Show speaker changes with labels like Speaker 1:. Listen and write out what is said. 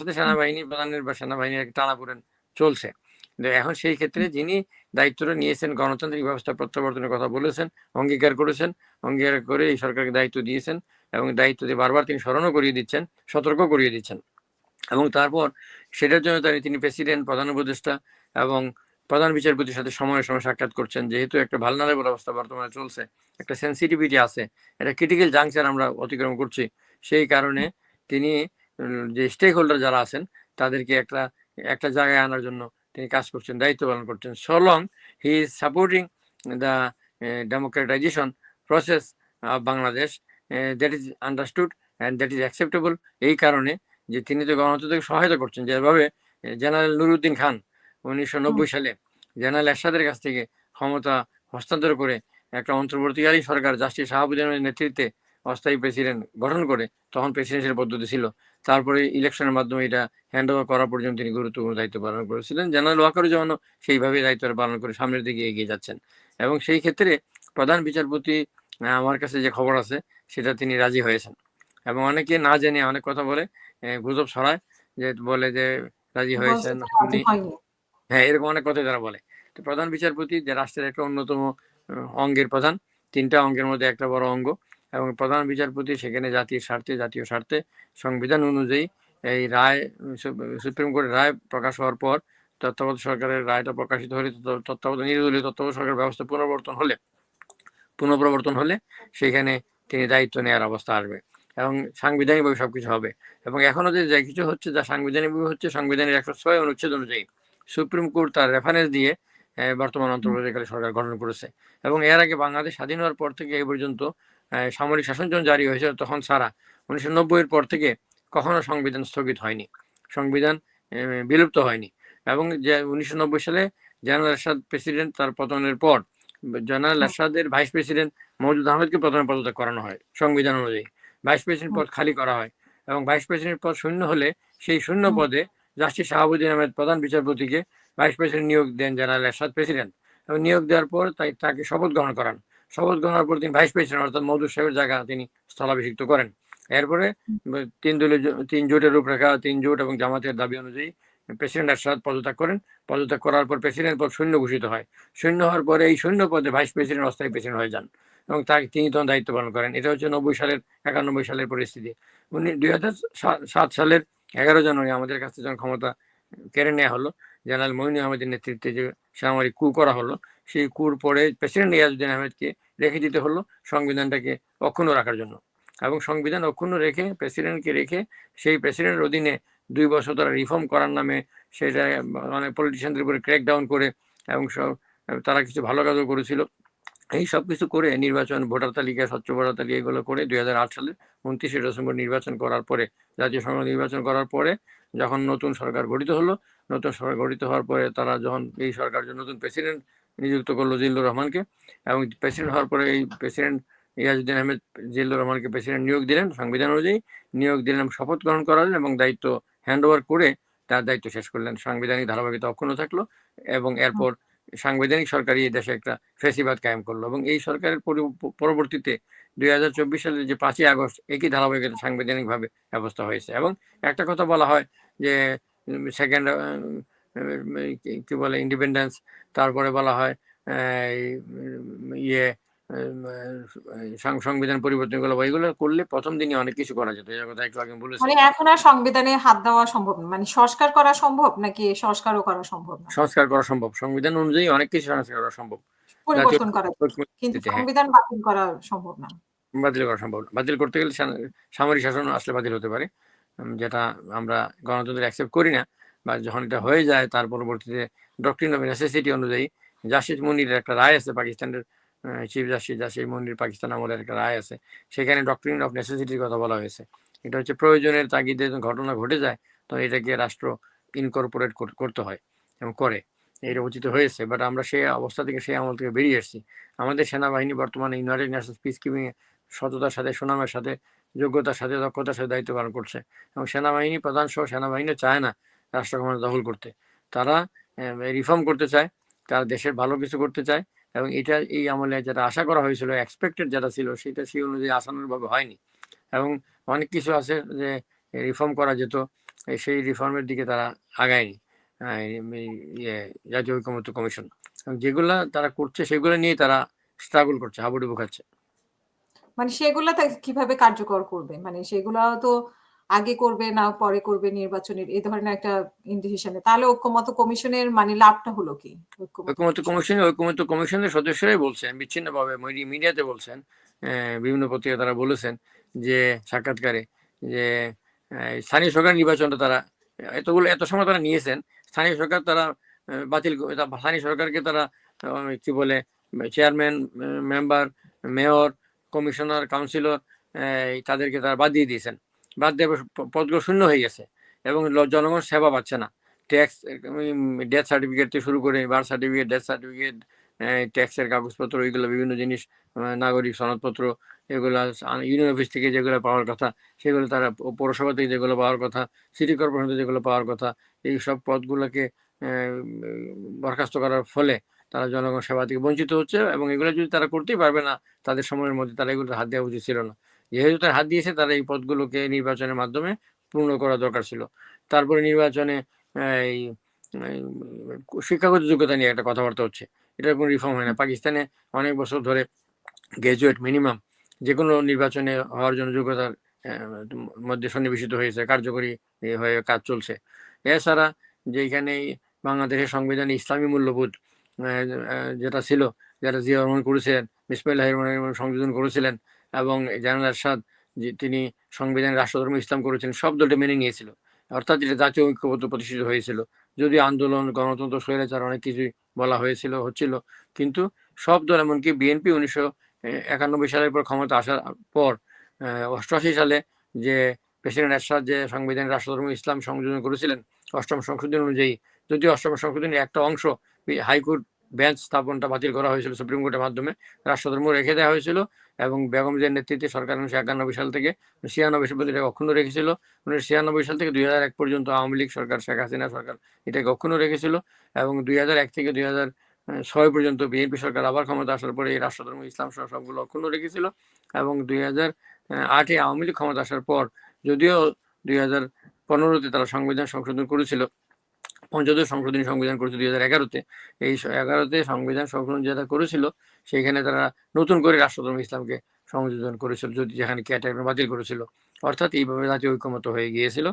Speaker 1: সাথে সেনাবাহিনী প্রধানের বা সেনাবাহিনীর একটা টানাপোড়েন চলছে। এখন সেই ক্ষেত্রে যিনি দায়িত্বটা নিয়েছেন, গণতান্ত্রিক ব্যবস্থা প্রত্যাবর্তনের কথা বলেছেন, অঙ্গীকার করেছেন, অঙ্গীকার করে এই সরকারকে দায়িত্ব দিয়েছেন এবং দায়িত্ব দিয়ে বারবার তিনি স্মরণও করিয়ে দিচ্ছেন, সতর্ক করিয়ে দিচ্ছেন। এবং তারপর সেটার জন্য তাই তিনি প্রেসিডেন্ট, প্রধান উপদেষ্টা এবং প্রধান বিচারপতির সাথে সময় সময় সাক্ষাৎ করছেন। যেহেতু একটা ভালনারেবল অবস্থা বর্তমানে চলছে, একটা সেন্সিটিভিটি আছে, একটা ক্রিটিক্যাল জাংশন আমরা অতিক্রম করছি, সেই কারণে তিনি যে স্টেক হোল্ডার যারা আছেন তাদেরকে একটা একটা জায়গায় আনার জন্য তিনি কাজ করছেন দায়িত্ব পালন করছেন। So long he is supporting the democratization process of Bangladesh that is understood and that is acceptable এই কারণে যে তিনি তো গণতন্ত্রকে সহায়তা করছেন যেভাবে জেনারেল নুরুদ্দিন খান উনিশশো নব্বই সালে জেনারেল এরশাদের কাছ থেকে ক্ষমতা হস্তান্তর করে একটা অন্তর্বর্তীকালীন সরকার জাস্টিস শাহাবুদ্দিনের নেতৃত্বে অস্থায়ী প্রেসিডেন্ট গঠন করে তখন প্রেসিডেন্সিয়াল পদ্ধতি ছিল। তারপরে ইলেকশনের মাধ্যমে এটা হ্যান্ড ওভার করা পর্যন্ত তিনি গুরুত্বপূর্ণ দায়িত্ব পালন করেছিলেন। জেনারেল ওয়াকারুজ্জামানও সেইভাবে দায়িত্ব পালন করে সামনের দিকে এগিয়ে যাচ্ছেন। এবং সেই ক্ষেত্রে প্রধান বিচারপতি আমার কাছে যে খবর আছে সেটা তিনি রাজি হয়েছেন। এবং অনেকে না জেনে অনেক কথা বলে গুজব ছড়ায় যে বলে যে রাজি হয়েছেন। হ্যাঁ এরকম অনেক কথা তারা বলে। তো প্রধান বিচারপতি যে রাষ্ট্রের একটা অন্যতম অঙ্গের প্রধান তিনটা অঙ্গের মধ্যে একটা বড় অঙ্গ। এবং প্রধান বিচারপতি সেখানে জাতির স্বার্থে, জাতীয় স্বার্থে সংবিধান অনুযায়ী এই রায় সুপ্রিম কোর্টের রায় প্রকাশ হওয়ার পর তত্ত্বাবধায়ক সরকারের রায়টা প্রকাশিত হলে তত্ত্ব- তত্ত্বাবধায়ক নির্দলীয় তত্ত্বাবধায়ক সরকার ব্যবস্থা পুনর্বর্তন হলে পুনঃপ্রবর্তন হলে সেখানে তিনি দায়িত্ব নেওয়ার অবস্থা আসবে এবং সাংবিধানিকভাবে সবকিছু হবে এবং এখনও যে, যা কিছু হচ্ছে যা সাংবিধানিকভাবে হচ্ছে, সংবিধানের একশো ছয় অনুচ্ছেদ অনুযায়ী সুপ্রিম কোর্ট তার রেফারেন্স দিয়ে বর্তমান অন্তর্বর্তীকালে সরকার গঠন করেছে এবং এর আগে বাংলাদেশ স্বাধীন হওয়ার পর থেকে এই পর্যন্ত সামরিক শাসন যখন জারি হয়েছিল তখন সারা উনিশশো নব্বই এর পর থেকে কখনো সংবিধান স্থগিত হয়নি। সংবিধান বিলুপ্ত হয়নি। এবং যে উনিশশো নব্বই সালে জেনারেল এরশাদ প্রেসিডেন্ট তার পতনের পর জেনারেল এরশাদের ভাইস প্রেসিডেন্ট মওজুদ আহমেদকে প্রথমে পদত্যাগ করানো হয় সংবিধান অনুযায়ী। ভাইস প্রেসিডেন্ট পদ খালি করা হয় এবং ভাইস প্রেসিডেন্ট পদ শূন্য হলে সেই শূন্য পদে জাস্টিস শাহাবুদ্দিন আহমেদ প্রধান বিচারপতিকে ভাইস প্রেসিডেন্ট নিয়োগ দেন জেনারেল এরশাদ প্রেসিডেন্ট। এবং নিয়োগ দেওয়ার পর তাই তাকে শপথ গ্রহণ করান। শপথ গ্রহণের পর তিনি ভাইস প্রেসিডেন্ট অর্থাৎ মধু সাহেবের জায়গা তিনি স্থলাভিষিক্ত করেন। এরপরে তিন দলীয় তিন জোটের রূপরেখা তিন জোট এবং জামাতের দাবি অনুযায়ী প্রেসিডেন্ট এরশাদ পদত্যাগ করেন। পদত্যাগ করার পর প্রেসিডেন্ট পদ শূন্য ঘোষিত হয়। শূন্য হওয়ার পরে এই শূন্য পদে ভাইস প্রেসিডেন্ট অস্থায়ী প্রেসিডেন্ট হয়ে যান এবং তাকে তিনি তখন দায়িত্ব পালন করেন। এটা হচ্ছে নব্বই সালের একানব্বই সালের পরিস্থিতি। উনি দুই হাজার সাত সালের এগারো জানুয়ারি আমাদের কাছে যখন ক্ষমতা কেড়ে নেওয়া হলো জেনারেল মহিনী আহমেদের নেতৃত্বে যে সামরিক কু করা হলো, সেই কুর পরে প্রেসিডেন্ট ইয়াজুদ্দিন আহমেদকে রেখে দিতে হলো সংবিধানটাকে অক্ষুণ্ণ রাখার জন্য। এবং সংবিধান অক্ষুণ্ণ রেখে, প্রেসিডেন্টকে রেখে সেই প্রেসিডেন্টের অধীনে দুই বছর তারা রিফর্ম করার নামে সেটা অনেক পলিটিশিয়ানদের উপরে ক্র্যাক ডাউন করে এবং সব, তারা কিছু ভালো কাজও করেছিল। এই সব কিছু করে নির্বাচন, ভোটার তালিকা, স্বচ্ছ ভোটার তালিকা এগুলো করে দুই হাজার আট সালে উনত্রিশে ডিসেম্বর নির্বাচন করার পরে, জাতীয় সংসদ নির্বাচন করার পরে যখন নতুন সরকার গঠিত হলো, নতুন সরকার গঠিত হওয়ার পরে তারা যখন এই সরকার নতুন প্রেসিডেন্ট নিযুক্ত করল জিল্লুর রহমানকে এবং প্রেসিডেন্ট হওয়ার পরে এই প্রেসিডেন্ট ইয়াজুদ্দিন আহমেদ জিল্লুর রহমানকে প্রেসিডেন্ট নিয়োগ দিলেন সংবিধান অনুযায়ী। নিয়োগ দিলেন, শপথ গ্রহণ করালেন এবং দায়িত্ব হ্যান্ড করে তার দায়িত্ব শেষ করলেন। সাংবিধানিক ধারাবাহিকতা অক্ষুণ্ণ থাকল এবং এরপর সাংবিধানিক সরকারই এই দেশে একটা ফেসিবাদ কায়েম করল এবং এই সরকারের পরবর্তীতে দুই হাজার চব্বিশ সালের যে পাঁচই আগস্ট, একই ধারাবাহিকতা সাংবিধানিকভাবে ব্যবস্থা হয়েছে এবং একটা কথা বলা হয় যে সেকেন্ড কি বলে ইন্ডিপেন্ডেন্স তারপরে বলা হয় ইয়ে সংবিধান পরিবর্তনগুলো এগুলো করলে প্রথম দিনই অনেক কিছু করা যেত। এই কথা একটু আগে বলেছি।
Speaker 2: মানে এখন আর সংবিধানে হাত দেওয়া সম্ভব না। মানে সংস্কার করা সম্ভব নাকি সংস্কারও করা সম্ভব না?
Speaker 1: সংস্কার করা সম্ভব। সংবিধান অনুযায়ী অনেক কিছু সংস্কার করা সম্ভব।
Speaker 2: পরিবর্তন করা কিন্তু
Speaker 1: হ্যাঁ।
Speaker 2: সংবিধান বাতিল করা সম্ভব না।
Speaker 1: বাতিল করা সম্ভব না। বাতিল করতে গেলে সামরিক শাসন আসলে বাতিল হতে পারে। যেটা আমরা গণতন্ত্র অ্যাকসেপ্ট করি না বা যখন এটা হয়ে যায় তার পরবর্তীতে ডক্টরিন অফ নেসেসিটি অনুযায়ী জাসিদ মুনির একটা রায় আছে পাকিস্তানের চিফ জাস্টিস জাসিদ মন্দির পাকিস্তান আমলের একটা রায় আছে। সেখানে ডক্টরিন অফ নেসেসিটির কথা বলা হয়েছে। এটা হচ্ছে প্রয়োজনের তাগিদে ঘটনা ঘটে যায়, তো এটাকে রাষ্ট্র ইনকর্পোরেট করতে হয় এবং করে। এটা উচিত হয়েছে বাট আমরা সেই অবস্থা থেকে সেই আমল থেকে বেরিয়ে এসেছি। আমাদের সেনাবাহিনী বর্তমানে ইউনাইটেড নেশনস পিস কিপিং সততার সাথে, সুনামের সাথে, যোগ্যতার সাথে, দক্ষতার সাথে দায়িত্ব পালন করছে। এবং সেনাবাহিনী প্রধান সহ সেনাবাহিনী চায় না রাষ্ট্র ক্ষমতা দখল করতে। তারা রিফর্ম করতে চায় তারা দেশের ভালো কিছু করতে চায় এবং এটা এই আমলে যেটা আশা করা হয়েছিল এক্সপেক্টেড যেটা ছিল, সেটা সেই অনুযায়ী আশানুরূপভাবে হয়নি। এবং অনেক কিছু আছে যে রিফর্ম করা যেত সেই রিফর্মের দিকে তারা আগায়নি ইয়ে জাতীয় ঐক্যমত্য কমিশন। যেগুলা তারা করছে, সেগুলো নিয়ে তারা স্ট্রাগল করছে, হাবুডুবু খাচ্ছে।
Speaker 2: মানে সেগুলা কীভাবে কার্যকর করবে? মানে সেগুলা তো আগে করবে না পরে করবে নির্বাচনের এই ধরনের একটা ইনডিসিশনে তাহলে ঐক্যমত কমিশনের মানে লাভটা হলো কি? ঐক্যমত
Speaker 1: কমিশনে। ঐক্যমত্য কমিশনের সদস্যরাই বলছেন বিচ্ছিন্নভাবে মিডি- মিডিয়াতে বলছেন বিভিন্ন পত্রিকা তারা বলেছেন যে সাক্ষাৎকারে যে স্থানীয় সরকার নির্বাচনটা তারা এতগুলো এত সময় তারা নিয়েছেন স্থানীয় সরকার তারা বাতিল স্থানীয় সরকারকে তারা কি বলে chairman member mayor commissioner councillor তাদেরকে তারা বাদ দিয়ে দিয়েছেন। বাদ দিয়ে পদগুলো শূন্য হয়ে গেছে এবং জনগণ সেবা পাচ্ছে না। ট্যাক্স ডেথ সার্টিফিকেট থেকে শুরু করে বার্থ সার্টিফিকেট ডেথ সার্টিফিকেট ট্যাক্সের কাগজপত্র এইগুলো বিভিন্ন জিনিস নাগরিক সনদপত্র, এগুলো ইউনিয়ন অফিস থেকে যেগুলো পাওয়ার কথা, সেগুলো তারা পৌরসভা থেকে যেগুলো পাওয়ার কথা সিটি কর্পোরেশন থেকে যেগুলো পাওয়ার কথা, এই সব পদগুলোকে বরখাস্ত করার ফলে তারা জনগণ সেবা থেকে বঞ্চিত হচ্ছে এবং এগুলো যদি তারা করতেই পারবে না, তাদের সময়ের মধ্যে তারা এগুলো হাত দেওয়া উচিত ছিল না। যেহেতু তার হাত দিয়েছে তারা এই পদগুলোকে নির্বাচনের মাধ্যমে পূর্ণ করা দরকার ছিল। তারপরে নির্বাচনে এই শিক্ষাগত যোগ্যতা নিয়ে একটা কথাবার্তা হচ্ছে। এটার কোনো রিফর্ম হয় না। পাকিস্তানে অনেক বছর ধরে গ্রাজুয়েট মিনিমাম যে কোনো নির্বাচনে হওয়ার জন্য যোগ্যতার মধ্যে সন্নিবেশিত হয়েছে কার্যকরী হয়ে কাজ চলছে। এছাড়া যে এখানে বাংলাদেশের সংবিধানে ইসলামী মূল্যবোধ যেটা ছিল যেটা জিয়া রহমান করেছিলেন বিসমিল্লাহ রহমান সংযোজন করেছিলেন এবং জানাল আরশাদ যে তিনি সংবিধানে রাষ্ট্রধর্ম, ইসলাম করেছিলেন সব দলটা মেনে নিয়েছিল। অর্থাৎ এটা জাতীয় ঐক্যবদ্ধ প্রতিষ্ঠিত হয়েছিল। যদি আন্দোলন, গণতন্ত্র, স্বৈরাচার অনেক কিছুই বলা হয়েছিল, হচ্ছিল, কিন্তু সব দল, এমনকি বিএনপি উনিশশো একানব্বই সালের পর ক্ষমতা আসার পর অষ্টআশি সালে যে প্রেসিডেন্ট এরশাদ যে সংবিধান রাষ্ট্রধর্ম, ইসলাম সংযোজন করেছিলেন অষ্টম সংশোধন অনুযায়ী, যদিও অষ্টম সংশোধনের একটা অংশ হাইকোর্ট বেঞ্চ স্থাপনটা বাতিল করা হয়েছিল সুপ্রিম কোর্টের মাধ্যমে। রাষ্ট্রধর্ম রেখে দেওয়া হয়েছিল এবং বেগমদের নেতৃত্বে সরকার উনিশশো একানব্বই সাল থেকে ছিয়ানব্বই সাল এটাকে অক্ষুণ্ণ রেখেছিল। উনিশশো ছিয়ানব্বই সাল থেকে দুই হাজার এক পর্যন্ত আওয়ামী লীগ সরকার, শেখ হাসিনা সরকার এটাকে অক্ষুণ্ণ রেখেছিল এবং দুই হাজার এক থেকে দুই হাজার ছয় পর্যন্ত বিএনপি সরকার আবার ক্ষমতা আসার পরে এই রাষ্ট্রধর্ম ইসলাম সহ সবগুলো অক্ষুণ্ণ রেখেছিল এবং দুই হাজার আটে আওয়ামী লীগ ক্ষমতা আসার পর যদিও দুই হাজার পনেরোতে তারা সংবিধান সংশোধন করেছিল পঞ্চদশ সংশোধনী সংবিধান করেছে দুই হাজার এগারোতে। এই এগারোতে সংবিধান সংশোধন যেটা করেছিল সেখানে তারা নতুন করে রাষ্ট্রধর্ম ইসলামকে সংযোজন করেছিল, যদি যেখানে ক্যাটাগরি বাতিল করেছিল। অর্থাৎ এইভাবে জাতীয় ঐক্যমত হয়ে গিয়েছিল।